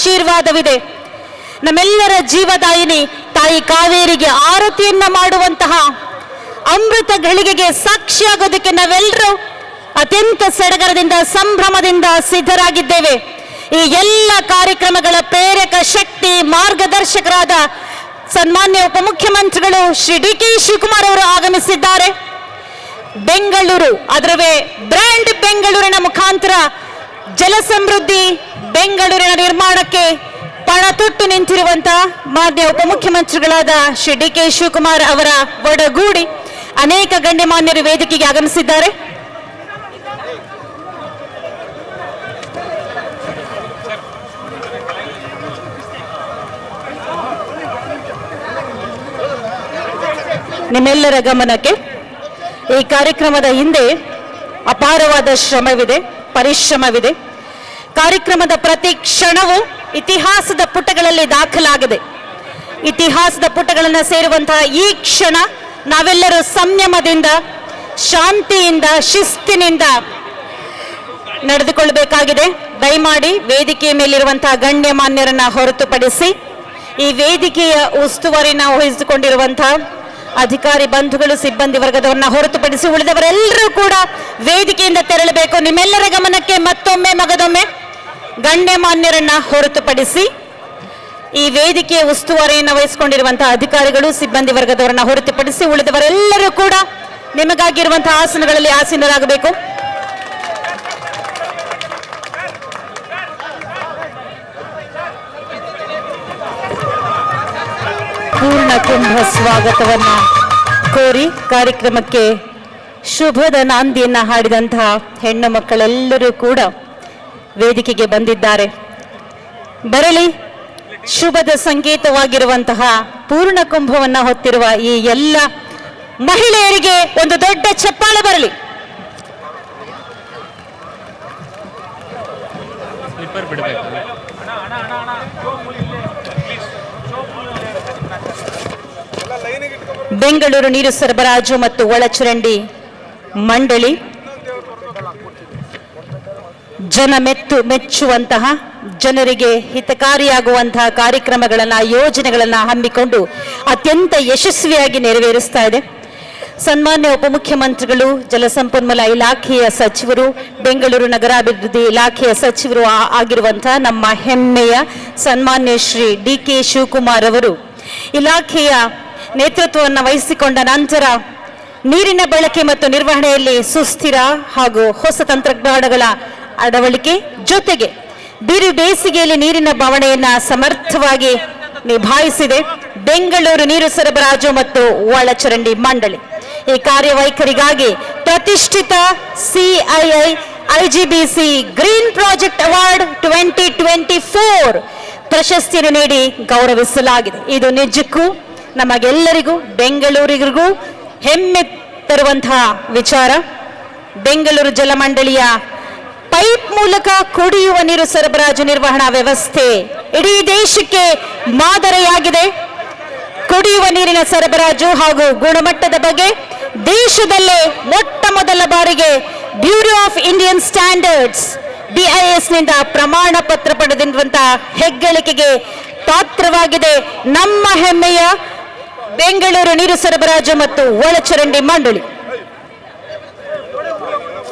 ಆಶೀರ್ವಾದವಿದೆ. ನಮ್ಮೆಲ್ಲರ ಜೀವದಾಯಿನಿ ತಾಯಿ ಕಾವೇರಿಗೆ ಆರತಿಯನ್ನ ಮಾಡುವಂತಹ ಅಮೃತ ಘಳಿಗೆಗೆ ಸಾಕ್ಷಿಯಾಗೋದಕ್ಕೆ ನಾವೆಲ್ಲರೂ ಅತ್ಯಂತ ಸಡಗರದಿಂದ, ಸಂಭ್ರಮದಿಂದ ಸಿದ್ಧರಾಗಿದ್ದೇವೆ. ಈ ಎಲ್ಲ ಕಾರ್ಯಕ್ರಮಗಳ ಪ್ರೇರಕ ಶಕ್ತಿ ಮಾರ್ಗದರ್ಶಕರಾದ ಸನ್ಮಾನ್ಯ ಉಪಮುಖ್ಯಮಂತ್ರಿಗಳು ಶ್ರೀ ಡಿ ಕೆ ಶಿವಕುಮಾರ್ ಅವರು ಆಗಮಿಸಿದ್ದಾರೆ. ಬೆಂಗಳೂರು, ಅದರವೇ ಬ್ರ್ಯಾಂಡ್ ಬೆಂಗಳೂರಿನ ಮುಖಾಂತರ ಜಲಸಮೃದ್ಧಿ ಬೆಂಗಳೂರಿನ ನಿರ್ಮಾಣಕ್ಕೆ ಪಣ ತೊಟ್ಟು ನಿಂತಿರುವಂತಹ ಮಾನ್ಯ ಉಪಮುಖ್ಯಮಂತ್ರಿಗಳಾದ ಶ್ರೀ ಡಿ ಕೆ ಶಿವಕುಮಾರ್ ಅವರ ಒಡಗೂಡಿ ಅನೇಕ ಗಣ್ಯಮಾನ್ಯರು ವೇದಿಕೆಗೆ ಆಗಮಿಸಿದ್ದಾರೆ. ನಿಮ್ಮೆಲ್ಲರ ಗಮನಕ್ಕೆ ಈ ಕಾರ್ಯಕ್ರಮದ ಹಿಂದೆ ಅಪಾರವಾದ ಶ್ರಮವಿದೆ, ಪರಿಶ್ರಮವಿದೆ. ಕಾರ್ಯಕ್ರಮದ ಪ್ರತಿ ಕ್ಷಣವೂ ಇತಿಹಾಸದ ಪುಟಗಳಲ್ಲಿ ದಾಖಲಾಗಿದೆ. ಇತಿಹಾಸದ ಪುಟಗಳನ್ನು ಸೇರುವಂತಹ ಈ ಕ್ಷಣ ನಾವೆಲ್ಲರೂ ಸಂಯಮದಿಂದ, ಶಾಂತಿಯಿಂದ, ಶಿಸ್ತಿನಿಂದ ನಡೆದುಕೊಳ್ಳಬೇಕಾಗಿದೆ ದಯಮಾಡಿ ವೇದಿಕೆಯ ಮೇಲಿರುವಂತಹ ಗಣ್ಯಮಾನ್ಯರನ್ನ ಹೊರತುಪಡಿಸಿ, ಈ ವೇದಿಕೆಯ ಉಸ್ತುವಾರಿನ ವಹಿಸಿಕೊಂಡಿರುವಂತಹ ಅಧಿಕಾರಿ ಬಂಧುಗಳು, ಸಿಬ್ಬಂದಿ ವರ್ಗದವರನ್ನ ಹೊರತುಪಡಿಸಿ ಉಳಿದವರೆಲ್ಲರೂ ಕೂಡ ವೇದಿಕೆಯಿಂದ ತೆರಳಬೇಕು. ನಿಮ್ಮೆಲ್ಲರ ಗಮನಕ್ಕೆ ಮತ್ತೊಮ್ಮೆ ಮಗದೊಮ್ಮೆ. ಗಣ್ಯಮಾನ್ಯರನ್ನ ಹೊರತುಪಡಿಸಿ ಈ ವೇದಿಕೆಯ ಉಸ್ತುವಾರಿಯನ್ನು ವಹಿಸಿಕೊಂಡಿರುವಂತಹ ಅಧಿಕಾರಿಗಳು, ಸಿಬ್ಬಂದಿ ವರ್ಗದವರನ್ನ ಹೊರತುಪಡಿಸಿ ಉಳಿದವರೆಲ್ಲರೂ ಕೂಡ ನಿಮಗಾಗಿರುವಂತಹ ಆಸನಗಳಲ್ಲಿ ಆಸೀನರಾಗಬೇಕು. ಪೂರ್ಣ ಕುಂಭ ಸ್ವಾಗತವನ್ನ ಕೋರಿ ಕಾರ್ಯಕ್ರಮಕ್ಕೆ ಶುಭದ ನಾಂದಿಯನ್ನ ಹಾಡಿದಂತಹ ಹೆಣ್ಣು ಮಕ್ಕಳೆಲ್ಲರೂ ಕೂಡ ವೇದಿಕೆಗೆ ಬಂದಿದ್ದಾರೆ. ಬರಲಿ ಶುಭದ ಸಂಕೇತವಾಗಿರುವಂತಹ ಪೂರ್ಣ ಕುಂಭವನ್ನ ಹೊತ್ತಿರುವ ಈ ಎಲ್ಲ ಮಹಿಳೆಯರಿಗೆ ಒಂದು ದೊಡ್ಡ ಚಪ್ಪಾಳೆ ಬರಲಿ. ಸ್ಲಿಪ್ಪರ್ ಬಿಡಬೇಕು. ಬೆಂಗಳೂರು ನೀರು ಸರಬರಾಜು ಮತ್ತು ಒಳಚರಂಡಿ ಮಂಡಳಿ ಜನ ಮೆತ್ತು ಮೆಚ್ಚುವಂತಹ, ಜನರಿಗೆ ಹಿತಕಾರಿಯಾಗುವಂತಹ ಕಾರ್ಯಕ್ರಮಗಳನ್ನು, ಯೋಜನೆಗಳನ್ನು ಹಮ್ಮಿಕೊಂಡು ಅತ್ಯಂತ ಯಶಸ್ವಿಯಾಗಿ ನೆರವೇರಿಸ್ತಾ ಇದೆ. ಸನ್ಮಾನ್ಯ ಉಪಮುಖ್ಯಮಂತ್ರಿಗಳು, ಜಲಸಂಪನ್ಮೂಲ ಇಲಾಖೆಯ ಸಚಿವರು, ಬೆಂಗಳೂರು ನಗರಾಭಿವೃದ್ಧಿ ಇಲಾಖೆಯ ಸಚಿವರು ಆಗಿರುವಂತಹ ನಮ್ಮ ಹೆಮ್ಮೆಯ ಸನ್ಮಾನ್ಯ ಶ್ರೀ ಡಿ ಕೆ ಶಿವಕುಮಾರ್ ಅವರು ಇಲಾಖೆಯ ನೇತೃತ್ವವನ್ನು ವಹಿಸಿಕೊಂಡ ನಂತರ ನೀರಿನ ಬಳಕೆ ಮತ್ತು ನಿರ್ವಹಣೆಯಲ್ಲಿ ಸುಸ್ಥಿರ ಹಾಗೂ ಹೊಸ ತಂತ್ರಜ್ಞಾನಗಳ ಅಳವಡಿಕೆ ಜೊತೆಗೆ ಬಿರು ಬೇಸಿಗೆಯಲ್ಲಿ ನೀರಿನ ಬವಣೆಯನ್ನ ಸಮರ್ಥವಾಗಿ ನಿಭಾಯಿಸಿದೆ. ಬೆಂಗಳೂರು ನೀರು ಸರಬರಾಜು ಮತ್ತು ಒಳಚರಂಡಿ ಮಂಡಳಿ. ಈ ಕಾರ್ಯವೈಖರಿಗಾಗಿ ಪ್ರತಿಷ್ಠಿತ CII IGBC green project award twenty twenty four ಪ್ರಶಸ್ತಿಯನ್ನು ನೀಡಿ ಗೌರವಿಸಲಾಗಿದೆ. ಇದು ನಿಜಕ್ಕೂ ನಮಗೆಲ್ಲರಿಗೂ, ಬೆಂಗಳೂರಿಗರಿಗೂ ಹೆಮ್ಮೆ ತರುವಂತಹ ವಿಚಾರ. ಬೆಂಗಳೂರು ಜಲಮಂಡಳಿಯ ಪೈಪ್ ಮೂಲಕ ಕುಡಿಯುವ ನೀರು ಸರಬರಾಜು ನಿರ್ವಹಣಾ ವ್ಯವಸ್ಥೆ ಇಡೀ ದೇಶಕ್ಕೆ ಮಾದರಿಯಾಗಿದೆ. ಕುಡಿಯುವ ನೀರಿನ ಸರಬರಾಜು ಹಾಗೂ ಗುಣಮಟ್ಟದ ಬಗ್ಗೆ ದೇಶದಲ್ಲೇ ಮೊಟ್ಟ ಮೊದಲ ಬಾರಿಗೆ ಬ್ಯೂರೋ ಆಫ್ ಇಂಡಿಯನ್ ಸ್ಟ್ಯಾಂಡರ್ಡ್ಸ್ ಬಿಐಎಸ್ನಿಂದ ಪ್ರಮಾಣ ಪತ್ರ ಪಡೆದಿರುವಂತಹ ಹೆಗ್ಗಳಿಕೆಗೆ ಪಾತ್ರವಾಗಿದೆ ನಮ್ಮ ಹೆಮ್ಮೆಯ ಬೆಂಗಳೂರು ನೀರು ಸರಬರಾಜು ಮತ್ತು ಒಳಚರಂಡಿ ಮಂಡಳಿ.